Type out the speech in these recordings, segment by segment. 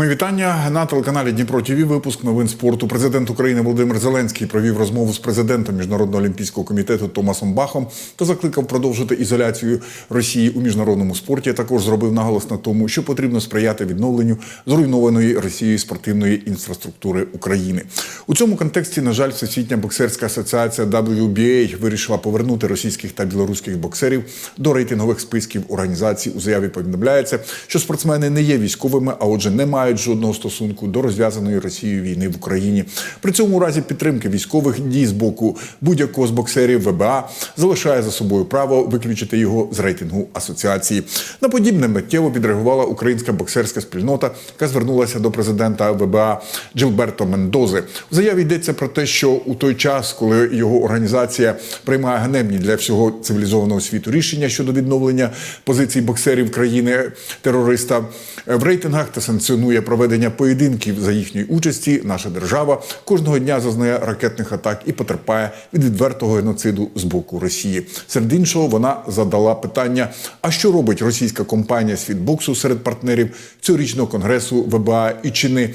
Мої вітання на телеканалі Дніпро ТВ. Випуск новин спорту. Президент України Володимир Зеленський провів розмову з президентом Міжнародного олімпійського комітету Томасом Бахом та закликав продовжити ізоляцію Росії у міжнародному спорті. Також зробив наголос на тому, що потрібно сприяти відновленню зруйнованої Росією спортивної інфраструктури України. У цьому контексті, на жаль, Всесвітня боксерська асоціація WBA вирішила повернути російських та білоруських боксерів до рейтингових списків організації. У заяві повідомляється, що спортсмени не є військовими, а отже, не мають жодного стосунку до розв'язаної Росією війни в Україні. При цьому у разі підтримки військових дій з боку будь-якого з боксерів ВБА залишає за собою право виключити його з рейтингу асоціації. На подібне миттєво відреагувала українська боксерська спільнота, яка звернулася до президента ВБА Джилберто Мендози. В заяві йдеться про те, що у той час, коли його організація приймає ганебні для всього цивілізованого світу рішення щодо відновлення позицій боксерів країни терориста в рейтингах та санкціонує проведення поєдинків за їхньої участі. Наша держава кожного дня зазнає ракетних атак і потерпає від відвертого геноциду з боку Росії. Серед іншого, вона задала питання: а що робить російська компанія світбоксу серед партнерів цьогорічного конгресу ВБА і чи не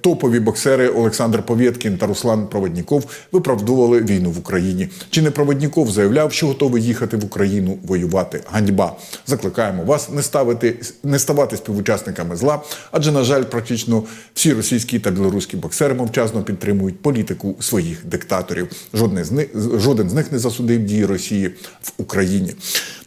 топові боксери Олександр Повєткін та Руслан Проводніков виправдовували війну в Україні? Чи не Проводніков заявляв, що готовий їхати в Україну воювати? Ганьба! Закликаємо вас не ставити не ставати співучасниками зла, адже на жаль, практично всі російські та білоруські боксери мовчазно підтримують політику своїх диктаторів. Жодний з них жоден з них не засудив дії Росії в Україні.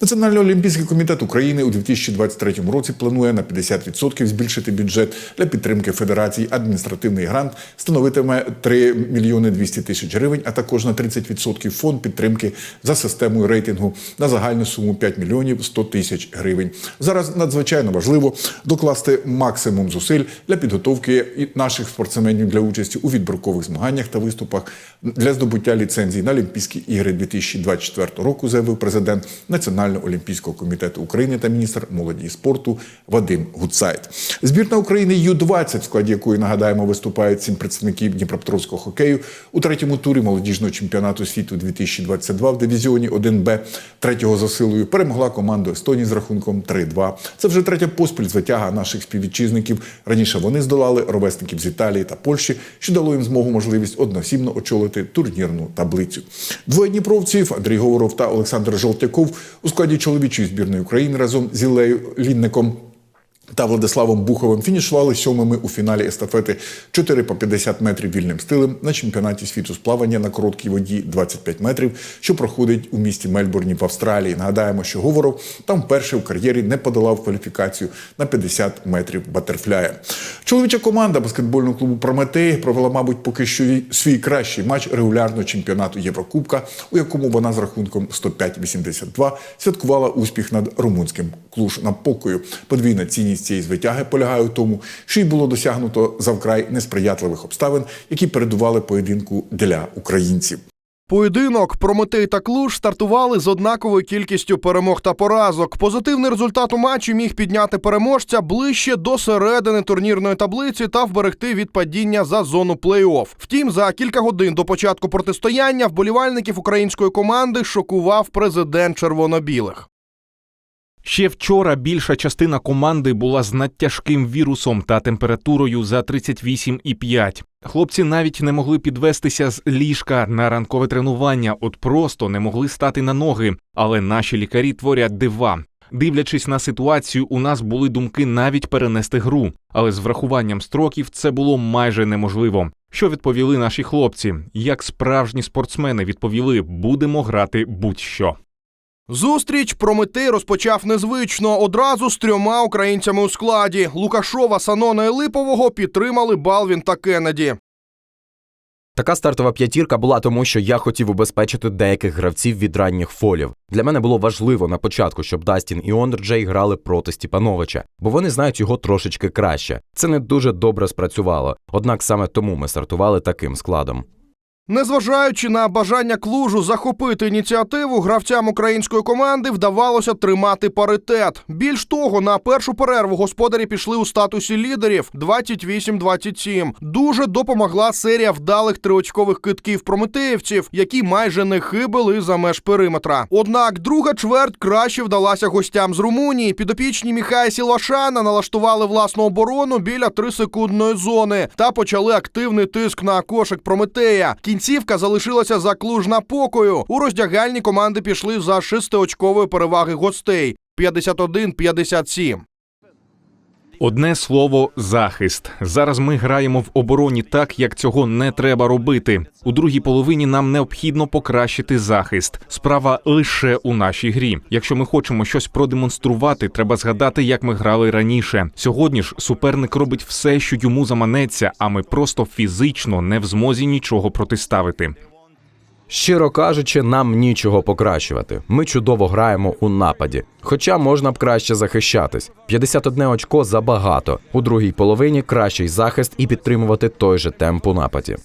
Національний олімпійський комітет України у 2023 році планує на 50% збільшити бюджет для підтримки федерації. Адміністративний грант становитиме 3 мільйони 200 тисяч гривень, а також на 30% фонд підтримки за системою рейтингу на загальну суму 5 мільйонів 100 тисяч гривень. Зараз надзвичайно важливо докласти максимум зусиль для підготовки наших спортсменів для участі у відбіркових змаганнях та виступах для здобуття ліцензій на Олімпійські ігри 2024 року, заявив президент Національного олімпійського комітету України та міністр молоді і спорту Вадим Гуцайт. Збірна України Ю-20, в складі якої нагадаємо виступають сім представників Дніпропетровського хокею у третьому турі молодіжного чемпіонату світу 2022 в дивізіоні 1Б третього за силою перемогла команду Естонії з рахунком 3-2. Це вже третя поспіль звитяга наших співвітчизників. Раніше вони здолали ровесників з Італії та Польщі, що дало їм змогу можливість одноосібно очолити турнірну таблицю. Двоє дніпровців Андрій Говоров та Олександр Жолтяков у складі чоловічої збірної України разом з Ілею Лінником. Та Владиславом Буховим фінішували сьомими у фіналі естафети 4 по 50 метрів вільним стилем на чемпіонаті світу з плавання на короткій воді 25 метрів, що проходить у місті Мельбурні в Австралії. Нагадаємо, що Говоров там вперше в кар'єрі не подолав кваліфікацію на 50 метрів батерфляя. Чоловіча команда баскетбольного клубу Прометей провела, мабуть, поки що свій кращий матч регулярного чемпіонату Єврокубка, у якому вона з рахунком 105-82 святкувала успіх над румунським клуж на покою. Подвійна цінність цієї звитяги полягає у тому, що й було досягнуто завкрай несприятливих обставин, які передували поєдинку для українців. Поєдинок Прометей та Клуж стартували з однаковою кількістю перемог та поразок. Позитивний результат у матчі міг підняти переможця ближче до середини турнірної таблиці та вберегти від падіння за зону плей-офф. Втім, за кілька годин до початку протистояння вболівальників української команди шокував президент червоно-білих. Ще вчора більша частина команди була з надтяжким вірусом та температурою за 38,5. Хлопці навіть не могли підвестися з ліжка на ранкове тренування, от просто не могли стати на ноги. Але наші лікарі творять дива. Дивлячись на ситуацію, у нас були думки навіть перенести гру, але з врахуванням строків це було майже неможливо. Що відповіли наші хлопці? Як справжні спортсмени відповіли, будемо грати будь-що. Зустріч Прометей розпочав незвично одразу з трьома українцями у складі. Лукашова, Санона і Липового підтримали Балвін та Кеннеді. Така стартова п'ятірка була тому, що я хотів убезпечити деяких гравців від ранніх фолів. Для мене було важливо на початку, щоб Дастін і Ондрджей грали проти Стіпановича, бо вони знають його трошечки краще. Це не дуже добре спрацювало. Однак саме тому ми стартували таким складом. Незважаючи на бажання клужу захопити ініціативу, гравцям української команди вдавалося тримати паритет. Більш того, на першу перерву господарі пішли у статусі лідерів 28-27. Дуже допомогла серія вдалих триочкових китків прометеївців, які майже не хибили за меж периметра. Однак друга чверть краще вдалася гостям з Румунії. Підопічні Міхая Сілашана налаштували власну оборону біля трисекундної зони та почали активний тиск на кошик Прометея. Кінцівка залишилася заклужна покою. У роздягальні команди пішли за шестиочкової переваги гостей 51-57. Одне слово захист. Зараз ми граємо в обороні так, як цього не треба робити. У другій половині нам необхідно покращити захист. Справа лише у нашій грі. Якщо ми хочемо щось продемонструвати, треба згадати, як ми грали раніше. Сьогодні ж суперник робить все, що йому заманеться, а ми просто фізично не в змозі нічого протиставити. Щиро кажучи, нам нічого покращувати. Ми чудово граємо у нападі, хоча можна б краще захищатись. 51 очко забагато. У другій половині кращий захист і підтримувати той же темп у нападі.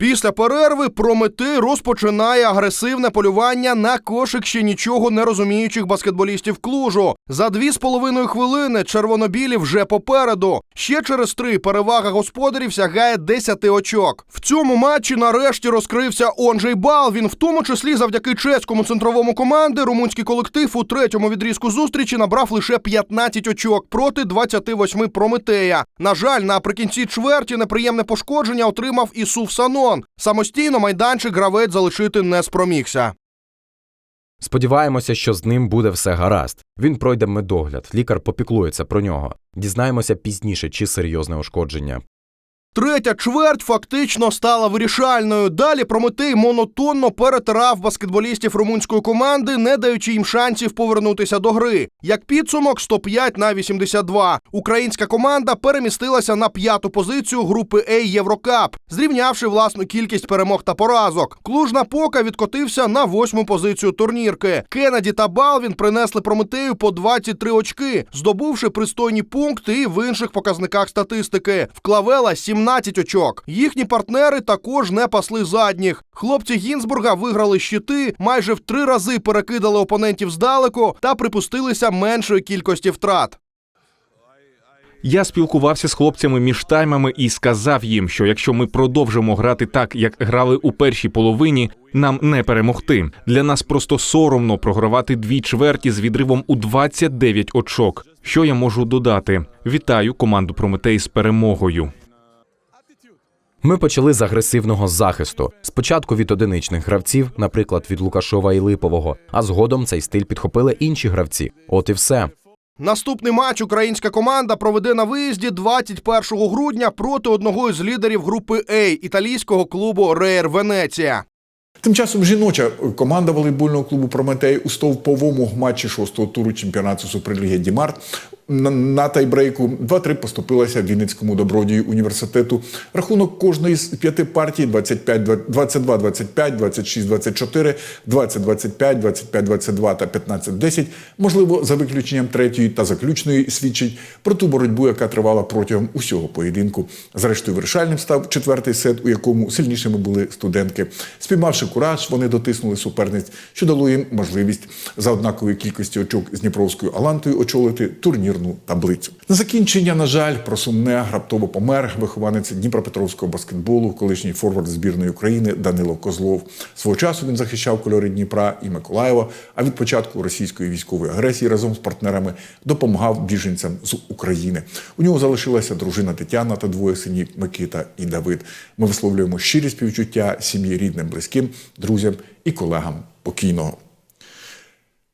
Після перерви Прометей розпочинає агресивне полювання на кошик ще нічого не розуміючих баскетболістів клужу. За дві з половиною хвилини червонобілі вже попереду. Ще через три перевага господарів сягає 10 очок. В цьому матчі нарешті розкрився Онджей Балвін, в тому числі завдяки чеському центровому команди. Румунський колектив у третьому відрізку зустрічі набрав лише 15 очок проти 28 Прометея. На жаль, наприкінці чверті неприємне пошкодження отримав і Суф Санон. Самостійно майданчик гравець залишити не спромігся. Сподіваємося, що з ним буде все гаразд. Він пройде медогляд, лікар попіклується про нього. Дізнаємося пізніше, чи серйозне ушкодження. Третя чверть фактично стала вирішальною. Далі Прометей монотонно перетирав баскетболістів румунської команди, не даючи їм шансів повернутися до гри. Як підсумок 105 на 82. Українська команда перемістилася на п'яту позицію групи А Єврокап, зрівнявши власну кількість перемог та поразок. Клужна пока відкотився на восьму позицію турнірки. Кеннеді та Балвін принесли Прометею по 23 очки, здобувши пристойні пункти і в інших показниках статистики. В Клавела 17 очок. Їхні партнери також не пасли задніх. Хлопці Гінзбурга виграли щити, майже в три рази перекидали опонентів здалеку та припустилися меншої кількості втрат. Я спілкувався з хлопцями між таймами і сказав їм, що якщо ми продовжимо грати так, як грали у першій половині, нам не перемогти. Для нас просто соромно програвати дві чверті з відривом у 29 очок. Що я можу додати? Вітаю команду Прометей з перемогою. Ми почали з агресивного захисту. Спочатку від одиничних гравців, наприклад, від Лукашова і Липового, а згодом цей стиль підхопили інші гравці. От і все. Наступний матч українська команда проведе на виїзді 21 грудня проти одного із лідерів групи А італійського клубу Рейер Венеція. Тим часом жіноча команда волейбольного клубу Прометей у стовповому матчі шостого туру чемпіонату Суперліги Дімарт на, на тайбрейку 2-3 поступилася Вінницькому добродію університету. Рахунок кожної з п'яти партій 25, 22-25, 26-24, 20-25, 25-22 та 15-10, можливо, за виключенням третьої та заключної свідчить про ту боротьбу, яка тривала протягом усього поєдинку. Зрештою, вирішальним став четвертий сет, у якому сильнішими були студентки. Спіймавши кураж, вони дотиснули суперниць, що дало їм можливість за однаковою кількістю очок з Дніпровською Алантою очолити турнірну таблицю. На закінчення, на жаль, про сумне раптово помер вихованець Дніпропетровського баскетболу, колишній форвард збірної України Данило Козлов. Свого часу він захищав кольори Дніпра і Миколаєва. А від початку російської військової агресії разом з партнерами допомагав біженцям з України. У нього залишилася дружина Тетяна та двоє синів Микита і Давид. Ми висловлюємо щирі співчуття сім'ї рідним, близьким, друзям і колегам покійного.